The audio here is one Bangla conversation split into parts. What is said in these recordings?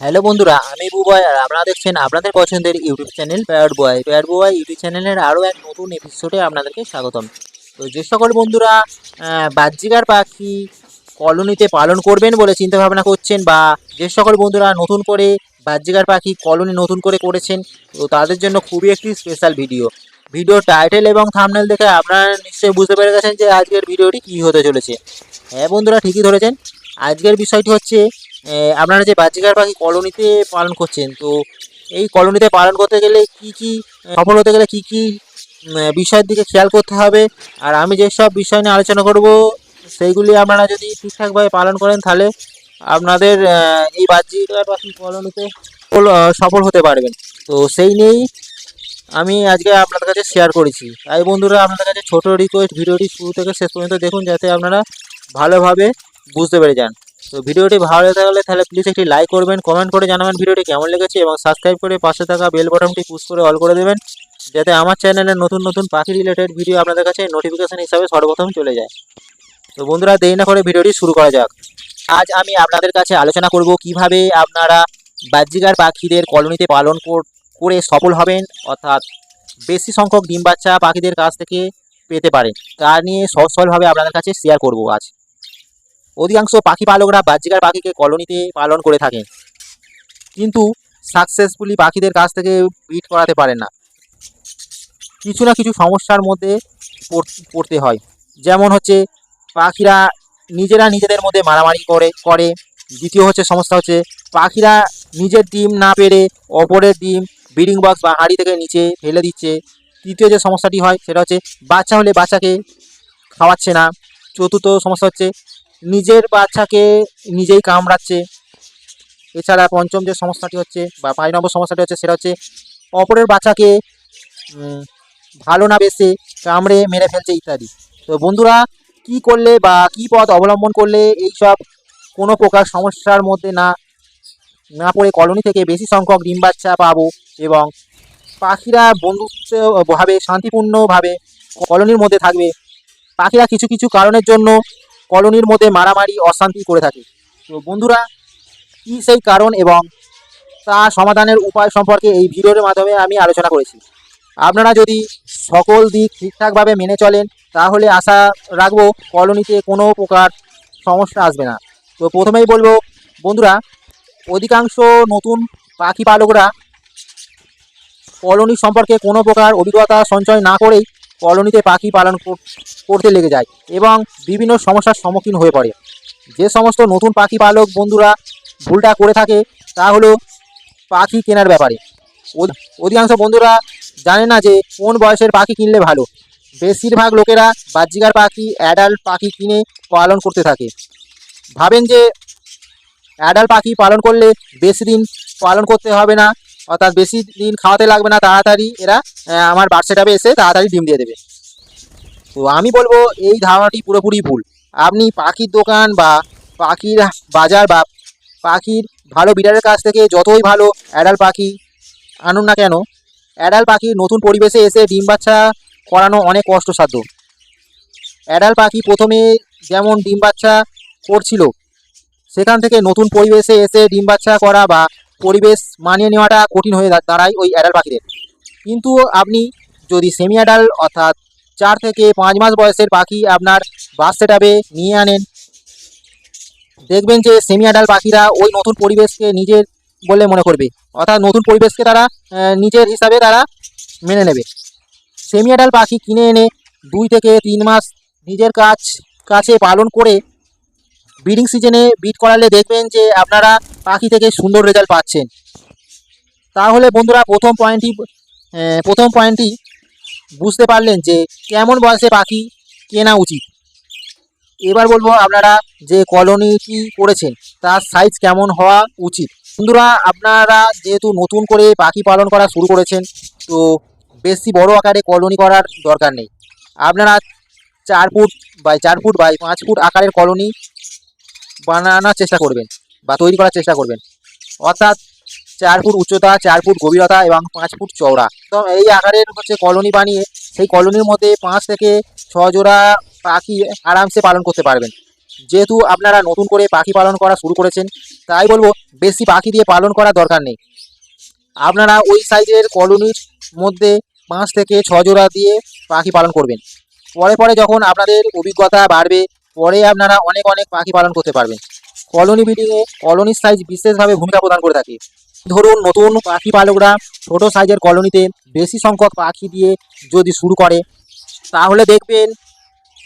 হ্যালো বন্ধুরা, আমি বুবয় আর আপনারা দেখছেন আপনাদের পছন্দের YouTube channel Pair Boy. Pair Boy YouTube চ্যানেলের আরও এক নতুন এপিসোডে আপনাদেরকে স্বাগতম। তো যে সকল বন্ধুরা বাহ্যিকার পাখি কলোনিতে পালন করবেন বলে চিন্তা ভাবনা করছেন বা যে সকল বন্ধুরা নতুন করে বাহ্যিকার পাখি কলোনি নতুন করে করেছেন, তো তাদের জন্য খুবই একটি স্পেশাল ভিডিও ভিডিও টাইটেল এবং থামনেল দেখে আপনারা নিশ্চয়ই বুঝতে পেরে গেছেন যে আজকের ভিডিওটি কী হতে চলেছে। হ্যাঁ বন্ধুরা, ঠিকই ধরেছেন। আজকের বিষয়টি হচ্ছে আপনারা যে বাহ্যিকার পাখি কলোনিতে পালন করছেন, তো এই কলোনিতে পালন করতে গেলে কি কি সফল হতে গেলে কি কি বিষয়ের দিকে খেয়াল করতে হবে? আর আমি যেসব বিষয় নিয়ে আলোচনা করব, সেইগুলি আপনারা যদি ঠিকঠাকভাবে পালন করেন, তাহলে আপনাদের এই বাহ্যিকার পাখি কলোনিতে সফল- সফল হতে পারবেন। তো সেই নিয়েই আমি আজকে আপনাদের কাছে শেয়ার করেছি। তাই বন্ধুরা, আপনাদের কাছে ছোট রিকোয়েস্ট ভিডিওটি শুরু থেকে শেষ পর্যন্ত দেখুন, যাতে আপনারা ভালোভাবে বুঝতে পেরে যান। তো ভিডিওটি ভালো লেগে থাকলে তাহলে প্লিজ একটি লাইক করবেন কমেন্ট করে জানাবেন ভিডিওটি কেমন লেগেছে এবং সাবস্ক্রাইব করে পাশে থাকা বেল বাটনটি পুশ করে অল করে দেবেন, যাতে আমার চ্যানেলে নতুন নতুন পাখি রিলেটেড ভিডিও আপনাদের কাছে নোটিফিকেশন হিসাবে সর্বপ্রথম চলে যায়। তো বন্ধুরা, দেরি না করে ভিডিওটি শুরু করা যাক। আজ আমি আপনাদের কাছে আলোচনা করব কীভাবে আপনারা বাহ্যিকার পাখিদের কলোনিতে পালন কর- সফল হবেন, অর্থাৎ বেশি সংখ্যক ডিম বাচ্চা পাখিদের কাছ থেকে পেতে পারেন। তা নিয়ে সহজ আপনাদের কাছে শেয়ার করব আজ। অধিকাংশ পাখি পালকরা বাহ্যিকার পাখিকে কলোনিতে পালন করে থাকেন। কিন্তু সাকসেসফুলি পাখিদের কাছ থেকে বিট করাতে পারেন না। কিছু না কিছু সমস্যার মধ্যে পড়তে হয়। যেমন হচ্ছে, পাখিরা নিজেরা নিজেদের মধ্যে মারামারি করে করে। দ্বিতীয় হচ্ছে সমস্যা হচ্ছে, পাখিরা নিজের ডিম না পেরে অপরের ডিম ব্রিডিং বক্স বা হাঁড়ি থেকে নিচে ফেলে দিচ্ছে। তৃতীয় যে সমস্যাটি হয়, সেটা হচ্ছে, বাচ্চা হলে বাচ্চাকে খাওয়াচ্ছে না। চতুর্থ সমস্যা হচ্ছে নিজের বাচ্চাকে নিজেই কামড়াচ্ছে। এছাড়া পঞ্চম যে সমস্যাটি হচ্ছে, বা পাঁচ নম্বর সমস্যাটি হচ্ছে, সেটা হচ্ছে অপরের বাচ্চাকে ভালো না বেসে কামড়ে মেরে ফেলছে ইত্যাদি। তো বন্ধুরা, কি করলে বা কি পথ অবলম্বন করলে এইসব কোনো প্রকার সমস্যার মধ্যে না না পড়ে কলোনি থেকে বেশি সংখ্যক ডিম বাচ্চা পাবো এবং পাখিরা বন্ধুত্বভাবে, শান্তিপূর্ণভাবে কলোনির মধ্যে থাকবে। পাখিরা কিছু কিছু কারণের জন্য কলোনির মধ্যে মারামারি, অশান্তি করে থাকে। তো বন্ধুরা, কী সেই কারণ এবং তা সমাধানের উপায় সম্পর্কে এই ভিডিওর মাধ্যমে আমি আলোচনা করেছি। আপনারা যদি সকল দিক ঠিকঠাকভাবে মেনে চলেন, তাহলে আশা রাখব কলোনিতে কোনো প্রকার সমস্যা আসবে না। তো প্রথমেই বলব, বন্ধুরা, অধিকাংশ নতুন পাখি পালকরা কলোনি সম্পর্কে কোনো প্রকার অভিজ্ঞতা সঞ্চয় না করেই কলোনিতে পাখি পালন কর- করতে লেগে যায় এবং বিভিন্ন সমস্যার সম্মুখীন হয়ে পড়ে। যে সমস্ত নতুন পাখি পালক বন্ধুরা ভুলটা করে থাকে, তা হলো পাখি কেনার ব্যাপারে। অধ- অধিকাংশ বন্ধুরা জানে না যে কোন বয়সের পাখি কিনলে ভালো। বেশিরভাগ লোকেরা বাহ্যিকার পাখি অ্যাডাল্ট পাখি কিনে পালন করতে থাকে। ভাবেন যে অ্যাডাল্ট পাখি পালন করলে বেশি দিন পালন করতে হবে না। অর্থাৎ বেশি দিন খাওয়াতে লাগবে না তাড়াতাড়ি এরা আমার বার্ড সেটাপে এসে তাড়াতাড়ি ডিম দিয়ে দেবে। তো আমি বলব এই ধারণাটি পুরোপুরি ভুল। আপনি পাখির দোকান বা পাখির বাজার বা পাখির ভালো বিডারের কাছ থেকে যতই ভালো অ্যাডাল পাখি আনুন না কেন অ্যাডাল পাখি নতুন পরিবেশে এসে ডিম বাচ্চা করানো অনেক কষ্টসাধ্য। অ্যাডাল পাখি প্রথমে যেমন ডিম বাচ্চা করছিল, সেখান থেকে নতুন পরিবেশে এসে ডিম বাচ্চা করা বা পরিবেশ মানিয়ে নেওয়াটা কঠিন হয়ে দাঁড়ায় ওই অ্যাডাল্ট পাখিদের। কিন্তু আপনি যদি সেমি অ্যাডাল্ট অর্থাৎ চার থেকে পাঁচ মাস বয়সের পাখি আপনার বাস সেটাবে নিয়ে আনেন, দেখবেন যে সেমি অ্যাডাল্ট পাখিরা ওই নতুন পরিবেশকে নিজের বলে মনে করবে। অর্থাৎ নতুন পরিবেশকে তারা নিজের হিসাবে তারা মেনে নেবে। সেমি অ্যাডাল্ট পাখি কিনে এনে দুই থেকে তিন মাস নিজের কাছ, কাছে পালন করে ব্রিডিং সিজনে বিট করালে দেখবেন যে আপনারা পাখি থেকে সুন্দর রেজাল্ট পাচ্ছেন। তাহলে বন্ধুরা প্রথম পয়েন্টটি প্রথম পয়েন্টটি বুঝতে পারলেন যে কেমন বয়সে পাখি কেনা উচিত। এবার বলব আপনারা যে কলোনিটি করেছেন, তার সাইজ কেমন হওয়া উচিত। বন্ধুরা, আপনারা যেহেতু নতুন করে পাখি পালন করা শুরু করেছেন, তো বেশি বড় আকারে কলোনি করার দরকার নেই। আপনারা চার ফুট বাই চার ফুট বাই পাঁচ ফুট আকারের কলোনি বানানোর চেষ্টা করবেন। বা তৈরি করার চেষ্টা করবেন। অর্থাৎ চার ফুট উচ্চতা, চার ফুট গভীরতা এবং পাঁচ ফুট চওড়া। তো এই আকারের হচ্ছে কলোনি বানিয়ে সেই কলোনির মধ্যে পাঁচ থেকে ছ জোড়া পাখি আরামসে পালন করতে পারবেন। যেহেতু আপনারা নতুন করে পাখি পালন করা শুরু করেছেন, তাই বলব বেশি পাখি দিয়ে পালন করার দরকার নেই। আপনারা ওই সাইজের কলোনির মধ্যে পাঁচ থেকে ছ জোড়া দিয়ে পাখি পালন করবেন। পরে পরে যখন আপনাদের অভিজ্ঞতা বাড়বে, পরে আপনারা অনেক অনেক পাখি পালন করতে পারবেন। কলোনি বিল্ডিংয়ে কলোনির সাইজ বিশেষভাবে ভূমিকা প্রদান করে থাকে। ধরুন, নতুন পাখি পালকরা ছোট সাইজের কলোনিতে বেশি সংখ্যক পাখি দিয়ে যদি শুরু করে, তাহলে দেখবেন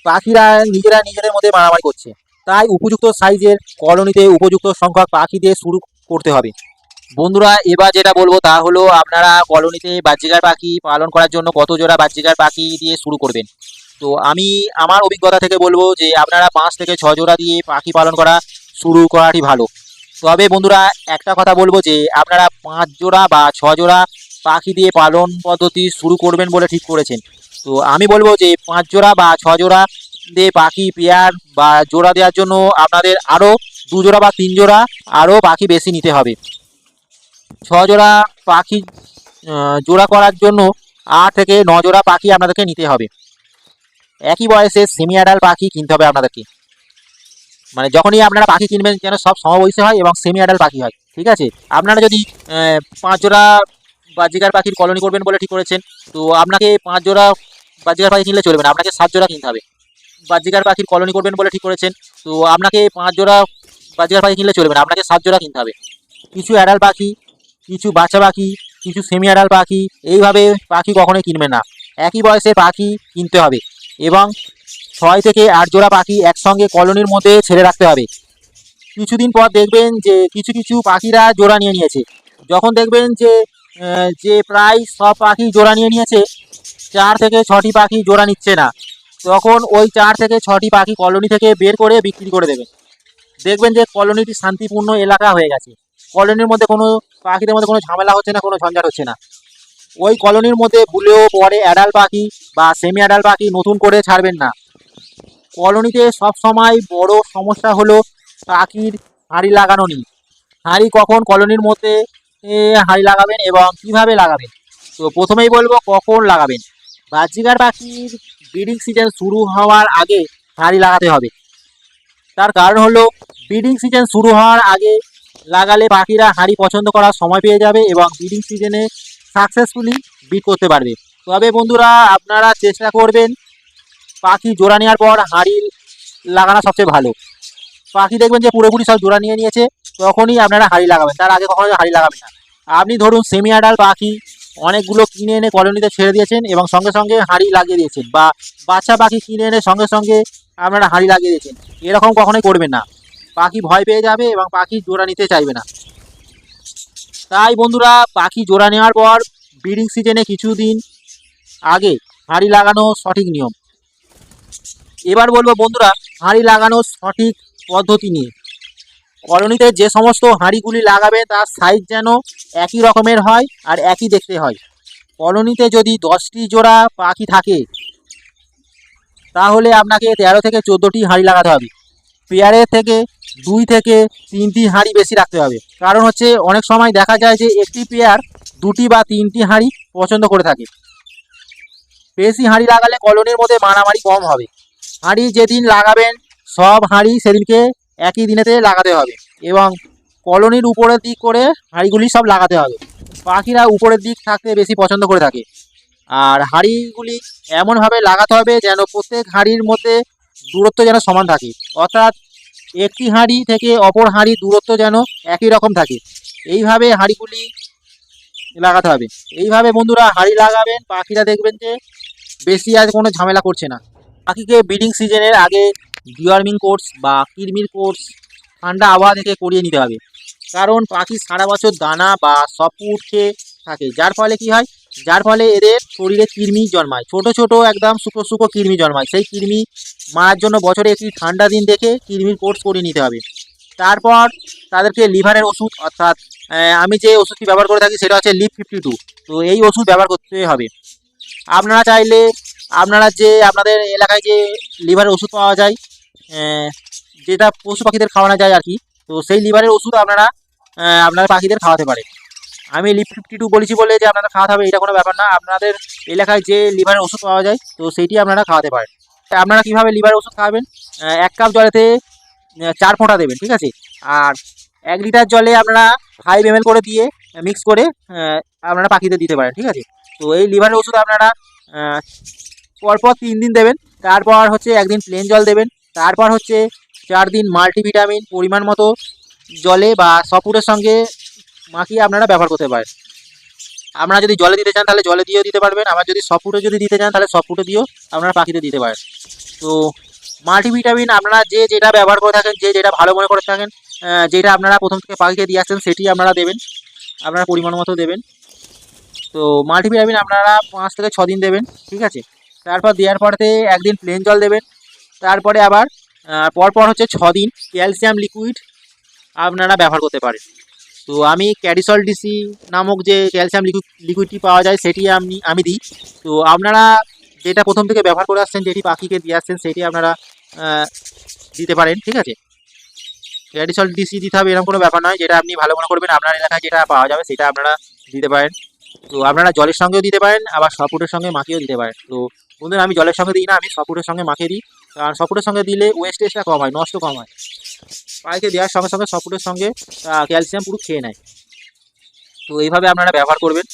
পাখিরা নিজেরা নিজেদের মধ্যে মারামারি করছে। তাই উপযুক্ত সাইজের কলোনিতে উপযুক্ত সংখ্যক পাখি দিয়ে শুরু করতে হবে। বন্ধুরা, এবার যেটা বলব তা হলো আপনারা কলোনিতে বাহ্যিকার পাখি পালন করার জন্য কত জোড়া বাহ্যিকার পাখি দিয়ে শুরু করবেন? তো আমি, আমার অভিজ্ঞতা থেকে বলব যে আপনারা পাঁচ থেকে ছ জোড়া দিয়ে পাখি পালন করা শুরু করাটি ভালো। তবে বন্ধুরা, একটা কথা বলব যে, আপনারা পাঁচ জোড়া বা ছ জোড়া পাখি দিয়ে পালন পদ্ধতি শুরু করবেন বলে ঠিক করেছেন। তো আমি বলব যে, পাঁচ জোড়া বা ছ জোড়া দিয়ে পাখি পেয়ার বা জোড়া দেওয়ার জন্য আপনাদের আরও দু জোড়া বা তিন জোড়া আরও পাখি বেশি নিতে হবে। ছ জোড়া পাখি জোড়া করার জন্য আট থেকে ন জোড়া পাখি আপনাদেরকে নিতে হবে। একই বয়সে সেমি অ্যাডাল্ট পাখি কিনতে হবে আপনাদেরকে। মানে যখনই আপনারা পাখি কিনবেন যেন সব সমবয়সী হয় এবং সেমি অ্যাডাল্ট পাখি হয়, ঠিক আছে? আপনারা যদি পাঁচ জোড়া বাজিকার পাখির কলোনি করবেন বলে ঠিক করেছেন, তো আপনাকে পাঁচ জোড়া বাজিকার পাখি কিনলে চলবে না, আপনাকে সাত জোড়া কিনতে হবে। বাজিকার পাখির কলোনি করবেন বলে ঠিক করেছেন, তো আপনাকে পাঁচ জোড়া বাজিকার পাখি কিনলে চলবে না, আপনাকে সাত জোড়া কিনতে হবে। কিছু অ্যাডাল্ট পাখি, কিছু বাচ্চা পাখি, কিছু সেমি অ্যাডাল্ট পাখি, এইভাবে পাখি কখনোই কিনবেন না। একই বয়সে পাখি কিনতে হবে এবং ছয় থেকে আট জোড়া পাখি একসঙ্গে কলোনির মধ্যে ছেড়ে রাখতে হবে। কিছুদিন পর দেখবেন যে কিছু কিছু পাখিরা জোড়া নিয়ে নিয়েছে। যখন দেখবেন যে যে প্রায় সব পাখি জোড়া নিয়ে নিয়েছে, চার থেকে ছটি পাখি জোড়া নিচ্ছে না। তখন ওই চার থেকে ছটি পাখি কলোনি থেকে বের করে বিক্রি করে দেবেন দেখবেন যে কলোনিটি শান্তিপূর্ণ এলাকা হয়ে গেছে। কলোনির মধ্যে কোনো পাখিদের মধ্যে কোনো ঝামেলা হচ্ছে না, কোনো ঝঞ্ঝাট হচ্ছে না। ওই কলোনির মধ্যে বুলেও পরে অ্যাডাল পাখি বা সেমি অ্যাডাল পাখি নতুন করে ছাড়বেন না। কলোনিতে সব সময় বড় সমস্যা হলো পাখির হাঁড়ি লাগানো নেই। হাঁড়ি কখন কলোনির মধ্যে হাঁড়ি লাগাবেন এবং কীভাবে লাগাবেন? তো প্রথমেই বলব কখন লাগাবেন। বাহ্যিকার পাখির ব্রিডিং সিজন শুরু হওয়ার আগে হাঁড়ি লাগাতে হবে। তার কারণ হলো ব্রিডিং সিজন শুরু হওয়ার আগে লাগালে পাখিরা হাঁড়ি পছন্দ করার সময় পেয়ে যাবে এবং ব্রিডিং সিজনে সাকসেসফুলি বিট করতে পারবে। তবে বন্ধুরা আপনারা চেষ্টা করবেন পাখি জোড়া নেওয়ার পর হাঁড়ি লাগানো সবচেয়ে ভালো। পাখি দেখবেন যে পুরোপুরি সব জোড়া নিয়ে নিয়েছে, তখনই আপনারা হাঁড়ি লাগাবেন। তার আগে কখনো হাঁড়ি লাগাবেন না। আপনি ধরুন সেমি আডাল পাখি অনেকগুলো কিনে এনে কলোনিতে ছেড়ে দিয়েছেন এবং সঙ্গে সঙ্গে হাঁড়ি লাগিয়ে দিয়েছেন বা বাচ্চা পাখি কিনে এনে সঙ্গে সঙ্গে আপনারা হাঁড়ি লাগিয়ে দিয়েছেন। এরকম কখনোই করবেন না। পাখি ভয় পেয়ে যাবে এবং পাখি জোড়া নিতে চাইবে না। তাই বন্ধুরা, পাখি জোড়া নেওয়ার পর ব্রিডিং সিজনে কিছুদিন আগে হাঁড়ি লাগানো সঠিক নিয়ম। এবার বলব বন্ধুরা, হাঁড়ি লাগানোর সঠিক পদ্ধতি নিয়ে। কলোনিতে যে সমস্ত হাঁড়িগুলি লাগাবে, তার সাইজ যেন একই রকমের হয় আর একই দেখতে হয়। কলোনিতে যদি দশটি জোড়া পাখি থাকে, তাহলে আপনাকে তেরো থেকে চোদ্দোটি হাঁড়ি লাগাতে হবে। পেয়ারের থেকে দুই থেকে তিনটি হাঁড়ি বেশি রাখতে হবে। কারণ হচ্ছে, অনেক সময় দেখা যায় যে একটি পেয়ার দুটি বা তিনটি হাঁড়ি পছন্দ করে থাকে। বেশি হাঁড়ি লাগালে কলোনির মধ্যে মারামারি কম হবে। হাঁড়ি যেদিন লাগাবেন, সব হাঁড়ি সেদিনকে একই দিনেতে লাগাতে হবে এবং কলোনির উপরের দিক করে হাঁড়িগুলি সব লাগাতে হবে। পাখিরা উপরের দিক থাকতে বেশি পছন্দ করে থাকে। আর হাঁড়িগুলি এমনভাবে লাগাতে হবে যেন প্রত্যেক হাঁড়ির মধ্যে দূরত্ব যেন সমান থাকে। অর্থাৎ একটি হাঁড়ি থেকে অপর হাঁড়ির দূরত্ব যেন একই রকম থাকে। এইভাবে হাঁড়িগুলি লাগাতে হবে। এইভাবে বন্ধুরা হাঁড়ি লাগাবেন, পাখিরা দেখবেন যে বেশি আর কোনো ঝামেলা করছে না। পাখিকে ব্রিডিং সিজনের আগে ডিওয়ার্মিং কোর্স বা কিরমির কোর্স ঠান্ডা আবহাওয়া থেকে করিয়ে নিতে হবে। কারণ পাখি সারা বছর দানা বা সপুট খেয়ে থাকে। যার ফলে কি হয়? যার ফলে এদের শরীরে কৃমি জন্মায়। ছোট ছোট একদম শুকো শুকো কৃমি জন্মায়। সেই কৃমি মারার জন্য বছরে একটি ঠান্ডা দিন দেখে কৃমির কোর্স করিয়ে নিতে হবে। তারপর তাদেরকে লিভারের ওষুধ অর্থাৎ আমি যে ওষুধটি ব্যবহার করে থাকি সেটা হচ্ছে লিভ ফিফটি টু তো এই ওষুধ ব্যবহার করতে হবে। আপনারা চাইলে আপনারা যে আপনাদের এলাকায় যে লিভারের ওষুধ পাওয়া যায় যেটা পশু পাখিদের খাওয়ানো যায় আর কি, তো সেই লিভারের ওষুধ আপনারা আপনার পাখিদের খাওয়াতে পারেন। আমি লিভ ফিফটি টু বলেছি বলে যে আপনারা খাওয়াতে হবে, এটা কোনো ব্যাপার না। আপনাদের এলাকায় যে লিভারের ওষুধ পাওয়া যায়, তো সেইটি আপনারা খাওয়াতে পারেন। আপনারা কীভাবে লিভারের ওষুধ খাওয়াবেন এক কাপ জলেতে চার ফোঁটা দেবেন, ঠিক আছে? আর এক লিটার জলে আপনারা ফাইভ এম করে দিয়ে মিক্স করে আপনারা পাখিদের দিতে পারেন, ঠিক আছে? তো এই লিভারের ওষুধ আপনারা পরপর তিন দিন দেবেন। তারপর হচ্ছে একদিন প্লেন জল দেবেন। তারপর হচ্ছে চার দিন মাল্টিভিটামিন পরিমাণ মতো জলে বা সপুরের সঙ্গে মাখিয়ে আপনারা ব্যবহার করতে পারেন। আপনারা যদি জলে দিতে চান তাহলে জলে দিয়েও দিতে পারবেন। আবার যদি সপুটে যদি দিতে চান তাহলে সপুটে দিয়েও আপনারা পাখিতে দিতে পারেন। তো মাল্টিভিটামিন আপনারা যে যেটা ব্যবহার করে থাকেন, যে যেটা ভালো মনে করে থাকেন যেটা আপনারা প্রথম থেকে পাখিকে দিয়ে আসছেন সেটি আপনারা দেবেন। আপনারা পরিমাণ মতো দেবেন। তো মাল্টিভিটামিন আপনারা পাঁচ থেকে ছ দিন দেবেন, ঠিক আছে? তারপর দেওয়ার পরেতে একদিন প্লেন জল দেবেন। তারপরে আবার পরপর হচ্ছে দিন ক্যালসিয়াম লিকুইড আপনারা ব্যবহার করতে পারেন। তো আমি ক্যাডিসল ডিসি নামক যে ক্যালসিয়াম লিকুইড লিকুইডটি পাওয়া যায় সেটি আমি আমি দিই। তো আপনারা যেটা প্রথম থেকে ব্যবহার করে আসছেন, যেটি পাখিকে দিয়ে আসছেন, সেটি আপনারা দিতে পারেন, ঠিক আছে? ক্যারিসল ডিসি দিতে হবে, এরকম কোনো ব্যাপার নয়। যেটা আপনি ভালো মনে করবেন, আপনার এলাকায় যেটা পাওয়া যাবে, সেটা আপনারা দিতে পারেন। তো আপনারা জলের সঙ্গেও দিতে পারেন, আবার সপুটের সঙ্গে মাখিয়েও দিতে পারেন। তো বন্ধুরা, আমি জলের সঙ্গে দিই না, আমি সপুটের সঙ্গে মাখিয়ে দিই। কারণ সপুটের সঙ্গে দিলে ওয়েস্ট ওয়েস্টেজটা কম হয়, নষ্ট কম হয়। পাখিকে দেওয়ার সঙ্গে সঙ্গে সপুটের সঙ্গে ক্যালসিয়াম পুরো খেয়ে নেয়। তো এইভাবে আপনারা ব্যবহার করবেন।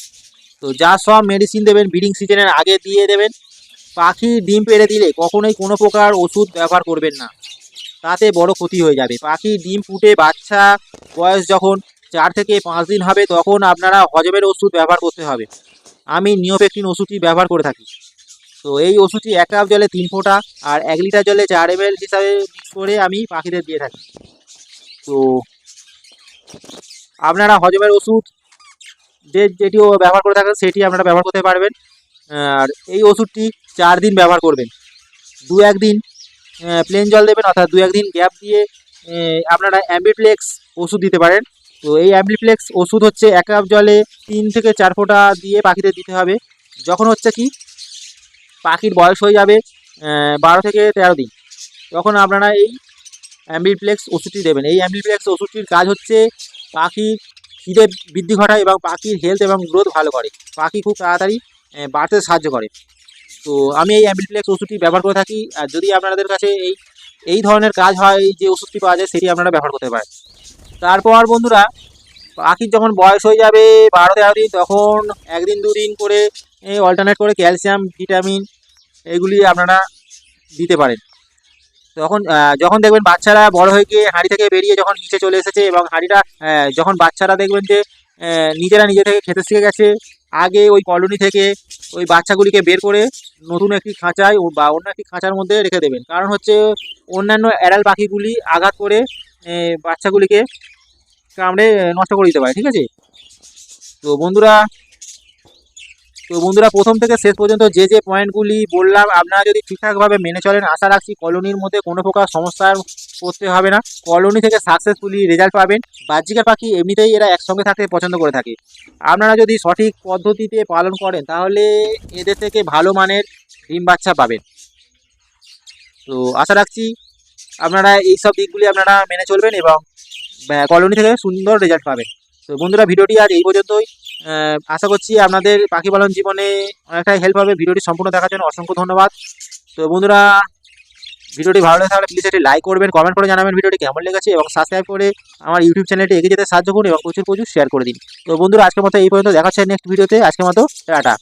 তো যা সব মেডিসিন দেবেন ব্রিডিং সিজনের আগে দিয়ে দেবেন। পাখি ডিম পেড়ে দিলে কখনোই কোনো প্রকার ওষুধ ব্যবহার করবেন না। তাতে বড় ক্ষতি হয়ে যাবে। পাখি ডিম ফুটে বাচ্চা বয়স যখন চার থেকে পাঁচ দিন হবে, তখন আপনারা হজমের ওষুধ ব্যবহার করতে হবে। আমি নিওপেকটিন ওষুধটি ব্যবহার করে থাকি। তো এই ওষুধটি এক কাপ জলে তিন ফোঁটা আর এক লিটার জলে চার এম এল হিসাবে মিক্স করে আমি পাখিদের দিয়ে থাকি। তো আপনারা হজমের ওষুধ যে যেটিও ব্যবহার করে থাকেন সেটি আপনারা ব্যবহার করতে পারবেন। আর এই ওষুধটি চার দিন ব্যবহার করবেন। দু একদিন প্লেন জল দেবেন অর্থাৎ দু একদিন গ্যাপ দিয়ে আপনারা অ্যাম্বিপ্লেক্স ওষুধ দিতে পারেন। তো এই অ্যাম্বিপ্লেক্স ওষুধ হচ্ছে এক কাপ জলে তিন থেকে চার ফোঁটা দিয়ে পাখিদের দিতে হবে। যখন হচ্ছে কি পাখির বয়স হয়ে যাবে বারো থেকে তেরো দিন। তখন আপনারা এই অ্যাম্বিপ্লেক্স ওষুধটি দেবেন। এই অ্যাম্বিপ্লেক্স ওষুধটির কাজ হচ্ছে পাখির খিদে বৃদ্ধি ঘটায় এবং পাখির হেলথ এবং গ্রোথ ভালো করে। পাখি খুব তাড়াতাড়ি বাড়তে সাহায্য করে। তো আমি এই অ্যাম্বিপ্লেক্স ওষুধটি ব্যবহার করে থাকি। আর যদি আপনাদের কাছে এই এই ধরনের কাজ হয় যে ওষুধটি পাওয়া যায়, সেটি আপনারা ব্যবহার করতে পারেন। তারপর বন্ধুরা পাখির যখন বয়স হয়ে যাবে বারো তেরো দিন, তখন একদিন দুদিন করে অল্টারনেট করে ক্যালসিয়াম ভিটামিন এগুলি আপনারা দিতে পারেন। তখন যখন দেখবেন বাচ্চারা বড় হয়ে গিয়ে হাঁড়ি থেকে বেরিয়ে যখন নিচে চলে এসেছে এবং হাঁড়িটা যখন বাচ্চারা দেখবেন যে নিজেরা নিজে থেকে খেতে শিখে গেছে, আগে ওই কলোনি থেকে ওই বাচ্চাগুলিকে বের করে নতুন একটি খাঁচায় বা অন্য একটি খাঁচার মধ্যে রেখে দেবেন। কারণ হচ্ছে অন্যান্য অ্যাডাল পাখিগুলি আঘাত করে বাচ্চাগুলিকে কামড়ে নষ্ট করে দিতে পারে, ঠিক আছে? তো বন্ধুরা তো বন্ধুরা, প্রথম থেকে শেষ পর্যন্ত যে যে পয়েন্টগুলি বললাম, আপনারা যদি ঠিকঠাকভাবে মেনে চলেন, আশা রাখছি কলোনির মধ্যে কোনো প্রকার সমস্যার করতে হবে না। কলোনি থেকে সাকসেসফুলি রেজাল্ট পাবেন। বাহ্যিকার পাখি এমনিতেই এরা একসঙ্গে থাকতে পছন্দ করে থাকে। আপনারা যদি সঠিক পদ্ধতিতে পালন করেন, তাহলে এদের থেকে ভালো মানের ডিম বাচ্চা পাবেন। তো আশা রাখছি আপনারা এই সব দিকগুলি আপনারা মেনে চলবেন এবং কলোনি থেকে সুন্দর রেজাল্ট পাবেন তো বন্ধুরা, ভিডিওটি আজ এই পর্যন্তই। আশা করছি আপনাদের পাখি পালন জীবনে অনেকটাই হেল্প হবে। ভিডিওটি সম্পূর্ণ দেখার জন্য অসংখ্য ধন্যবাদ। তো বন্ধুরা, ভিডিওটি ভালো লাগে তাহলে প্লিজ একটি লাইক করবেন কমেন্ট করে জানাবেন ভিডিওটি কেমন লেগেছে এবং সাবস্ক্রাইব করে আমার ইউটিউব চ্যানেলটি এগিয়ে যেতে সাহায্য করুন এবং প্রচুর প্রচুর শেয়ার করে দিন। তো বন্ধুরা, আজকের মতো এই পর্যন্ত দেখাচ্ছে নেক্সট ভিডিওতে আজকের মতো টাটা।